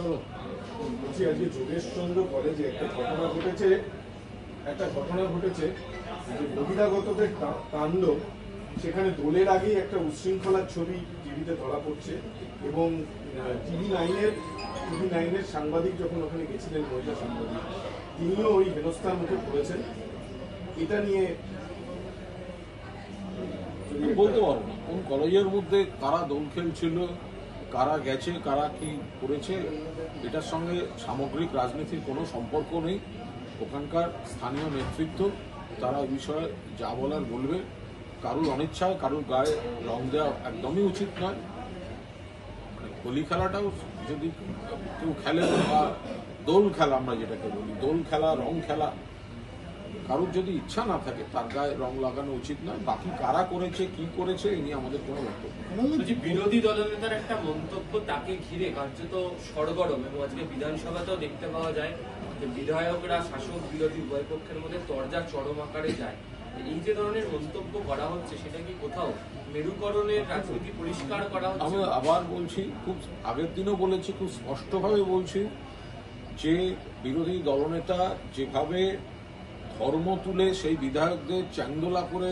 চলো। বলছি আজকে যোগেশচন্দ্র কলেজে একটা ঘটনা ঘটেছে একটা ঘটনা ঘটেছে যে বহিরাগতদের তাণ্ডব সেখানে দোলের আগেই একটা উচ্ছৃঙ্খলার ছবি টিভিতে ধরা পড়ছে এবং টিভি নাইনের টিভি নাইনের সাংবাদিক যখন ওখানে গেছিলেন মহিলা সাংবাদিক তিনিও ওই হেনস্থার মুখে পড়েছেন। এটা নিয়ে যদি বলতে পারব কোন কলেজের মধ্যে কারা দোল খেলছিল কারা গেছে, কারা কি করেছে, এটার সঙ্গে সামগ্রিক রাজনীতির কোনো সম্পর্ক নেই। ওখানকার স্থানীয় নেতৃত্ব, তারা বিষয়ে যা বলার বলবে। কারুর অনিচ্ছায় কারুর গায়ে রং দেওয়া একদমই উচিত নয়। হোলি খেলাটাও যদি কেউ খেলে বা দোল খেলা আমরা যেটাকে বলি, দোল খেলা, রং খেলা কারোর যদি ইচ্ছা না থাকে তার গায়ে রং লাগানো উচিত নয়। বাকি কারা করেছে কি করেছে এই নিয়ে আমাদের কোনো বক্তব্য বিরোধী দলনেতার একটা মন্তব্য তাকে ঘিরে কার্যত সরগরম এবং আজকে বিধানসভাতেও দেখতে পাওয়া যায় যে বিধায়করা শাসক বিরোধী উভয় পক্ষের মধ্যে তরজা চরম আকারে যায়। এই যে ধরনের মন্তব্য করা হচ্ছে সেটা কি কোথাও মেরুকরণের রাজনীতি পরিষ্কার করা আমি আবার বলছি খুব আগের দিনও বলেছি খুব স্পষ্টভাবে বলছি যে বিরোধী দলনেতা যেভাবে ধর্ম তুলে সেই বিধায়কদের চ্যাংদোলা করে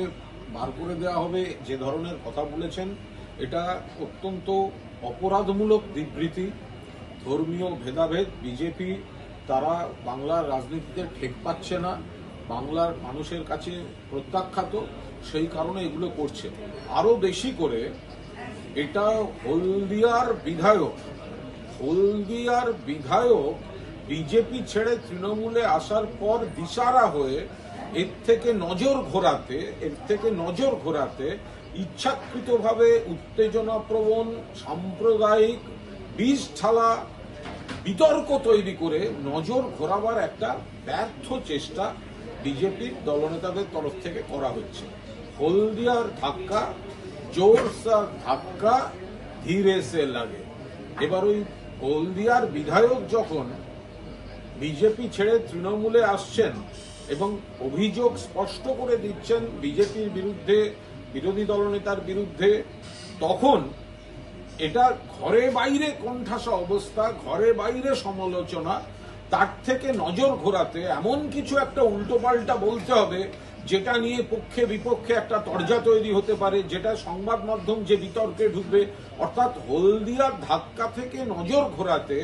বার করে দেওয়া হবে, যে ধরনের কথা বলেছেন, এটা অত্যন্ত অপরাধমূলক বিবৃতি। ধর্মীয় ভেদাভেদ, বিজেপি, তারা বাংলার রাজনীতিতে ঠেক পাচ্ছে না, বাংলার মানুষের কাছে প্রত্যাখ্যাত, সেই কারণে এগুলো করছে। আরও বেশি করে, এটা হলদিয়ার বিধায়ক হলদিয়ার বিধায়ক বিজেপি ছেড়ে তৃণমূলে আসার পর দিশারা হয়ে এর থেকে নজর ঘোরাতে, এর থেকে নজর ঘোরাতে ইচ্ছাকৃতভাবে উত্তেজনাপ্রবণ, সাম্প্রদায়িক বীজ ঠালা বিতর্ক তৈরি করে নজর ঘোরাবার একটা ব্যর্থ চেষ্টা বিজেপির দলনেতাদের তরফ থেকে করা হচ্ছে। হলদিয়ার ধাক্কা, জোরসার ধাক্কা ধীরে সে লাগে। এবার ওই হলদিয়ার বিধায়ক যখন বিজেপি ছেড়ে তৃণমূলে আসছেন এবং অভিযোগ স্পষ্ট করে দিচ্ছেন বিজেপির বিরুদ্ধে, বিরোধী দলনেতার বিরুদ্ধে। তখন এটা ঘরে বাইরে কোণঠাসা অবস্থা, ঘরে বাইরে সমালোচনা, তার থেকে নজর ঘোরাতে এমন কিছু একটা উল্টোপাল্টা বলতে হবে, যেটা নিয়ে পক্ষে বিপক্ষে একটা তরজা তৈরি হতে পারে, যেটা সংবাদ মাধ্যম যে বিতর্কে ঢুকবে, অর্থাৎ হলদিয়ার ধাক্কা থেকে নজর ঘোরাতে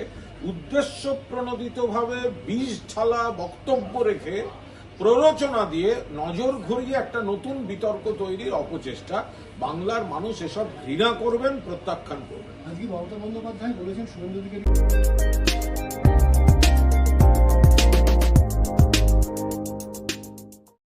উদ্দেশ্য প্রণোদিতভাবে বীজ ঢালা বক্তব্য রেখে প্ররোচনা দিয়ে নজর ঘুরিয়ে একটা নতুন বিতর্ক তৈরির অপচেষ্টা, বাংলার মানুষ এসব ঘৃণা করবেন, প্রত্যাখ্যান করবেন। আজকে মমতা বন্দ্যোপাধ্যায় বলেছেন অধিকারী